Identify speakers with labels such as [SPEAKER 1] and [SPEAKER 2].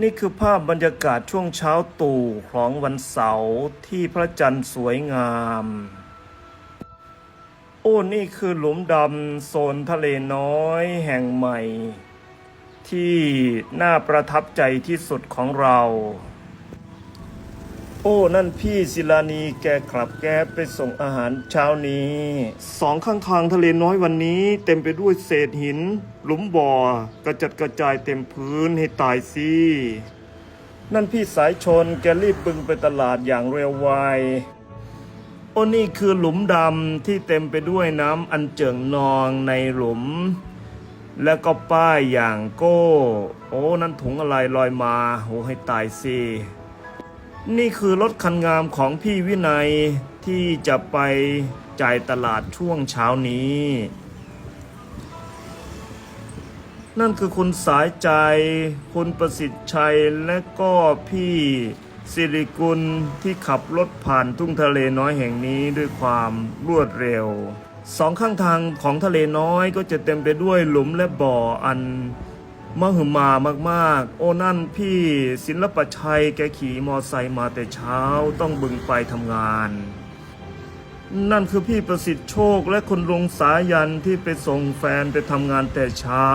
[SPEAKER 1] นี่คือภาพบรรยากาศช่วงเช้าตู่ของวันเสาร์ที่พระจันทร์สวยงาม โอ้นี่คือหลุมดำโซนทะเลน้อยแห่งใหม่ ที่น่าประทับใจที่สุดของเรา โอ้ นั่นพี่ศิลานีแกขับแกไปส่งอาหารเช้านี้ สองข้างทางทะเลน้อยวันนี้ เต็มไปด้วยเศษหิน หลุมบ่อกระจัดกระจายเต็มพื้นให้ตายสินั่นพี่สายชนแกรีบบึงไปตลาดอย่างเร็วไวโอ้นี่คือหลุมดำที่เต็มไปด้วยน้ำอันเจิ่งนองในหลุม แล้วก็ป้ายอย่างโก้ โอ้ นั่นถุงอะไรลอยมาโหให้ตายสิ นี่คือรถคันงามของพี่วินัยที่จะไปจ่ายตลาดช่วงเช้านี้ นั่นคือคุณสายใจ คุณประสิทธิ์ชัยและก็พี่สิริกุลที่ขับรถผ่านทุ่งทะเลน้อยแห่งนี้ด้วยความรวดเร็ว สองข้างทางของทะเลน้อยก็จะเต็มไปด้วยหลุมและบ่ออัน มหึมามากๆ โอ้นั่นพี่ศิลปชัยแกขี่มอไซค์มาแต่เช้าต้องบึงไปทำงาน นั่นคือพี่ประสิทธิ์โชคและคนลงสายันที่ไปส่งแฟนไปทำงานแต่เช้า